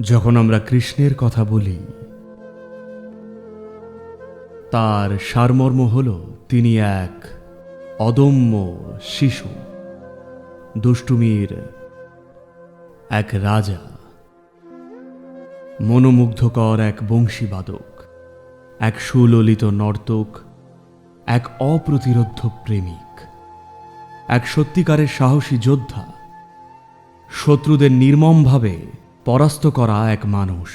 যখন আমরা কৃষ্ণের কথা বলি, তার সারমর্ম হল তিনি এক অদম্য শিশু, দুষ্টুমির এক রাজা, মনোমুগ্ধকর এক বংশীবাদক, এক সুললিত নর্তক, এক অপ্রতিরোধ্য প্রেমিক, এক সত্যিকারের সাহসী যোদ্ধা, শত্রুদের নির্মমভাবে পরাস্ত করা এক মানুষ।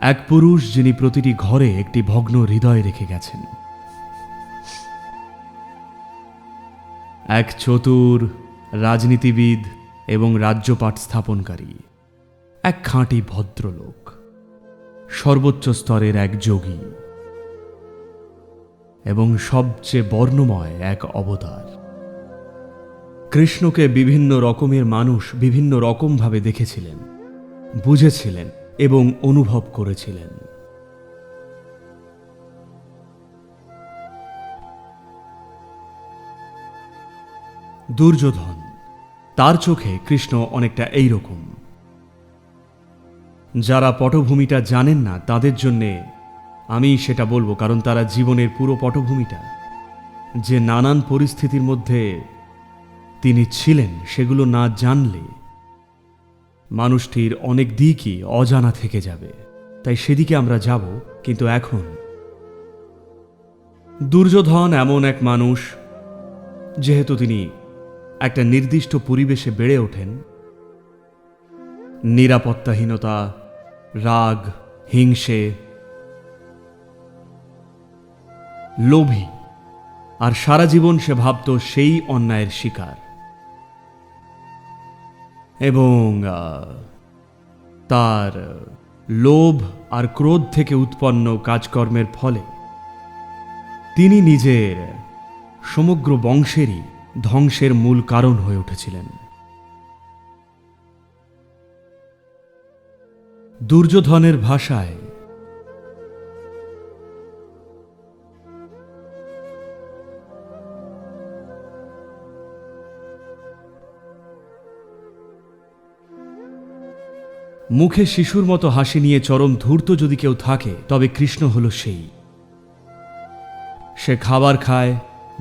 এক পুরুষ যিনি প্রতিটি ঘরে একটি ভগ্ন হৃদয় রেখে গেছেন। এক চতুর, রাজনীতিবিদ এবং রাজ্যপাট স্থাপনকারী। এক খাঁটি ভদ্রলোক। সর্বোচ্চ স্তরের এক যোগী। এবং সবচেয়ে বর্ণময় এক অবতার। কৃষ্ণকে বিভিন্ন রকমের মানুষ বিভিন্ন রকমভাবে দেখেছিলেন, বুঝেছিলেন এবং অনুভব করেছিলেন। দুর্যোধন, তার চোখে কৃষ্ণ অনেকটা এই রকম যারা পটভূমিটা জানেন না, তাদের জন্যে আমি সেটা বলব, কারণ তারা জীবনের পুরো পটভূমিটা। যে নানান পরিস্থিতির মধ্যে তিনি ছিলেন, সেগুলো না জানলে মানুষটির অনেক দিকই অজানা থেকে যাবে। তাই সেদিকে আমরা যাব, কিন্তু এখন দুর্যোধন এমন এক মানুষ, যেহেতু তিনি একটা নির্দিষ্ট পরিবেশে বেড়ে ওঠেন। নিরাপত্তাহীনতা, রাগ, হিংসে, লোভী, আর সারা জীবন সে ভাবত সেই অন্যায়ের শিকার। এবং তার লোভ আর ক্রোধ থেকে উৎপন্ন কাজকর্মের ফলে তিনি নিজের সমগ্র বংশেরই ধ্বংসের মূল কারণ হয়ে উঠেছিলেন। দুর্যোধনের ভাষায় মুখে শিশুর মতো হাসি নিয়ে চরম ধূর্ত যদি কেউ থাকে, তবে কৃষ্ণ হল সেই। সে খাবার খায়,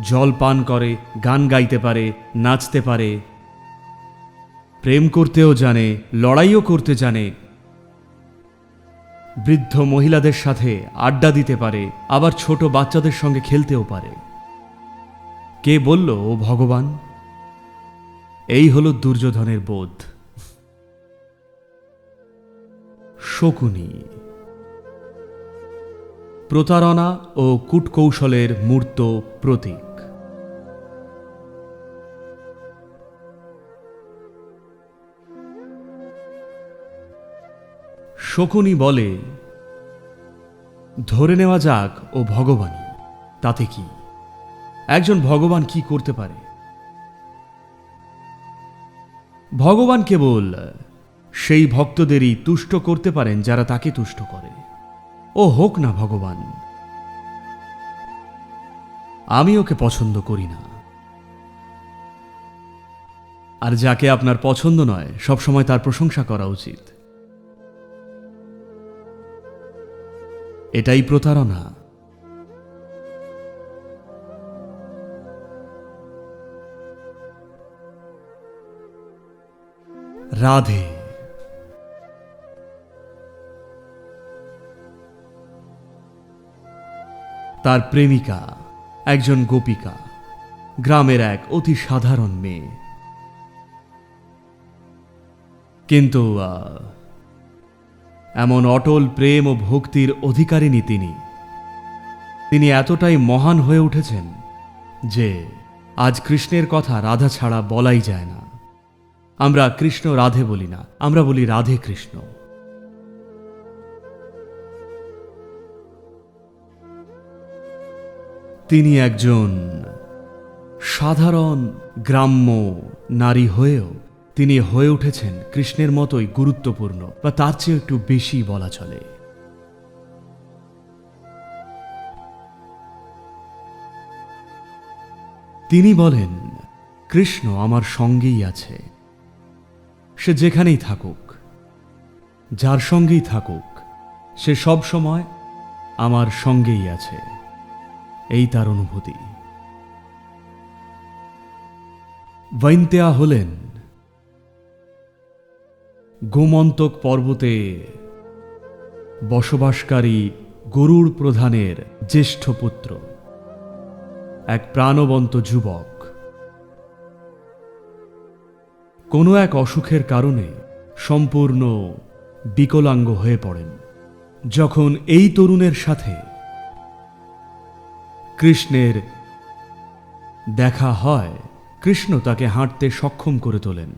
জল পান করে, গান গাইতে পারে, নাচতে পারে, প্রেম করতেও জানে, লড়াইও করতে জানে, বৃদ্ধ মহিলাদের সাথে আড্ডা দিতে পারে, আবার ছোট বাচ্চাদের সঙ্গে খেলতেও পারে। কে বলল, ও ভগবান? এই হল দুর্যোধনের বোধ। শকুনি। প্রতারণা ও কূটকৌশলের মূর্ত প্রতীক। শকুনি বলে, ধরে নেওয়া যাক ও ভগবানই, তাতে কি? একজন ভগবান কি করতে পারে? ভগবান কেবল সেই ভক্তদেরই তুষ্ট করতে পারেন যারা তাকে তুষ্ট করে। ও হোক না ভগবান। আমি ওকে পছন্দ করি না। আর যাকে আপনার পছন্দ নয়, সবসময় তার প্রশংসা করা উচিত। এটাই প্রতারণা। রাধে। তার প্রেমিকা, একজন গোপিকা, গ্রামের এক অতি সাধারণ মেয়ে। কিন্তু এমন অটল প্রেম ও ভক্তির অধিকারিণী তিনি। তিনি এতটাই মহান হয়ে উঠেছেন যে, আজ কৃষ্ণের কথা রাধা ছাড়া বলাই যায় না। আমরা কৃষ্ণ রাধে বলি না, আমরা বলি রাধে কৃষ্ণ। তিনি একজন সাধারণ গ্রাম্য নারী হয়েও তিনি হয়ে উঠেছেন কৃষ্ণের মতোই গুরুত্বপূর্ণ বা তার চেয়ে একটু বেশি বলা চলে। তিনি বলেন, কৃষ্ণ আমার সঙ্গেই আছে। সে যেখানেই থাকুক, যার সঙ্গেই থাকুক, সে সব সময় আমার সঙ্গেই আছে। এই তার অনুভূতি। বৈন্তেয়া হলেন গোমন্তক পর্বতে বসবাসকারী গরুর প্রধানের জ্যেষ্ঠ পুত্র, এক প্রাণবন্ত যুবক। কোনো এক অসুখের কারণে সম্পূর্ণ বিকলাঙ্গ হয়ে পড়েন। যখন এই তরুণের সাথে কৃষ্ণের দেখা হয়, কৃষ্ণ তাকে হাঁটতে সক্ষম করে তোলেন।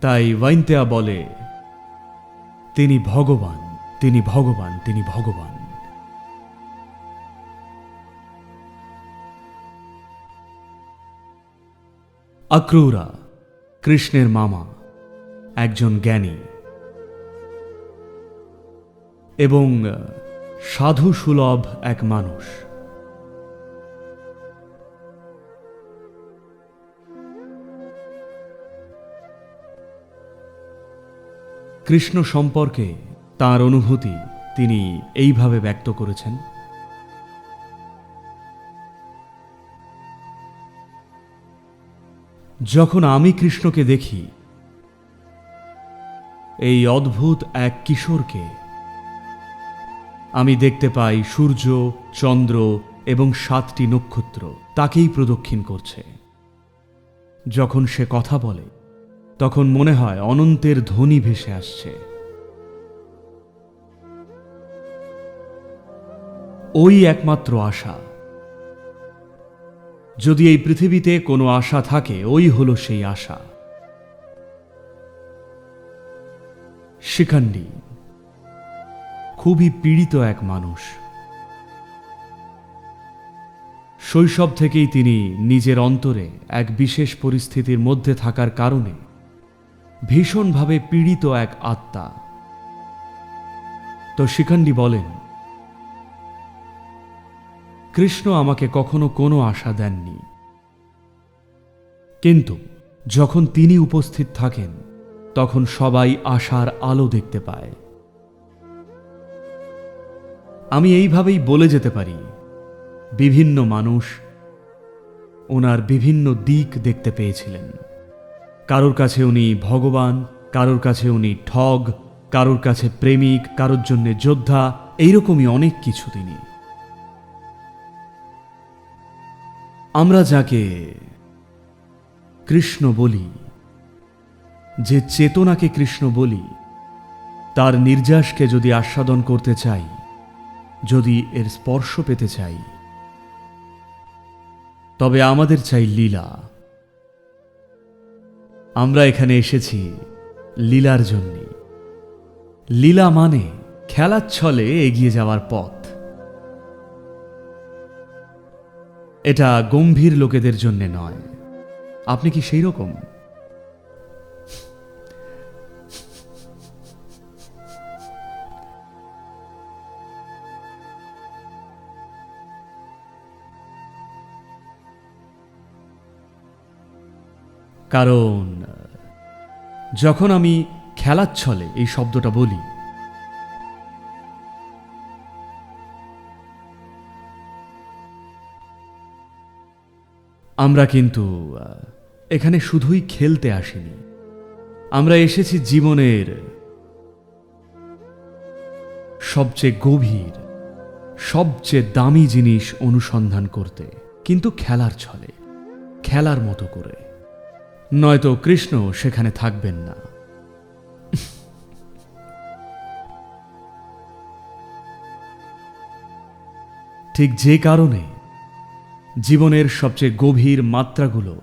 তাই ওয়াইন্তেয়া বলে, তিনি ভগবান তিনি ভগবান তিনি ভগবান। আক্রুরা, কৃষ্ণের মামা, একজন জ্ঞানী এবং সাধু সুলভ এক মানুষ। কৃষ্ণ সম্পর্কে তার অনুভূতি তিনি এইভাবে ব্যক্ত করেছেন। যখন আমি কৃষ্ণকে দেখি, এই অদ্ভুত এক কিশোরকে আমি দেখতে পাই সূর্য, চন্দ্র এবং সাতটি নক্ষত্র তাকেই প্রদক্ষিণ করছে। যখন সে কথা বলে, তখন মনে হয় অনন্তের ধ্বনি ভেসে আসছে। ওই একমাত্র আশা। যদি এই পৃথিবীতে কোনো আশা থাকে, ওই হলো সেই আশা। শিখান্ডি খুবই পীড়িত এক মানুষ। শৈশব থেকেই তিনি নিজের অন্তরে এক বিশেষ পরিস্থিতির মধ্যে থাকার কারণে ভীষণভাবে পীড়িত এক আত্মা। তো শিখান্ডি বলেন, কৃষ্ণ আমাকে কখনো কোনো আশা দেননি। কিন্তু যখন তিনি উপস্থিত থাকেন, তখন সবাই আশার আলো দেখতে পায়। আমি এইভাবেই বলে যেতে পারি। বিভিন্ন মানুষ ওনার বিভিন্ন দিক দেখতে পেয়েছিলেন। কারোর কাছে উনি ভগবান, কারোর কাছে উনি ঠগ, কারোর কাছে প্রেমিক, কারোর জন্য যোদ্ধা, এইরকমই অনেক কিছু তিনি। আমরা যাকে কৃষ্ণ বলি, যে চেতনাকে কৃষ্ণ বলি, তার নির্যাসকে যদি আস্বাদন করতে চাই যদি এর স্পর্শ পেতে চাই। তবে আমাদের চাই লীলা। আমরা এখানে এসেছি লীলার জন্য। লীলা মানে খেলার ছলে এগিয়ে যাওয়ার পথ। এটা গম্ভীর লোকেদের জন্য নয়। আপনি কি সেই রকম কারণ, যখন আমি খেলার ছলে এই শব্দটা বলি, আমরা কিন্তু, এখানে শুধুই খেলতে আসিনি। আমরা এসেছি জীবনের সবচেয়ে গভীর, সবচেয়ে দামি জিনিস অনুসন্ধান করতে, কিন্তু খেলার ছলে, খেলার মতো করে। নয়তো কৃষ্ণ সেখানে থাকবেন না। ঠিক যে কারণে জীবনের সবচেয়ে গভীর মাত্রাগুলো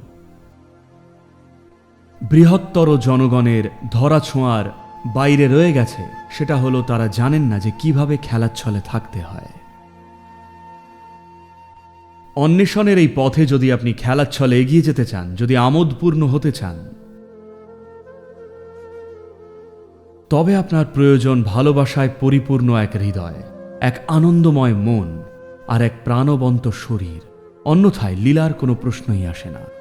বৃহত্তর জনগণের ধরাছোঁয়ার বাইরে রয়ে গেছে, সেটা হলো তারা জানেন না যে কীভাবে খেলার ছলে থাকতে হয়। অন্বেষণের এই পথে যদি আপনি খেলার ছলে এগিয়ে যেতে চান, যদি আমোদপূর্ণ হতে চান, তবে আপনার প্রয়োজন ভালোবাসায় পরিপূর্ণ এক হৃদয়, এক আনন্দময় মন আর এক প্রাণবন্ত শরীর। অন্যথায় লীলার কোনো প্রশ্নই আসে না।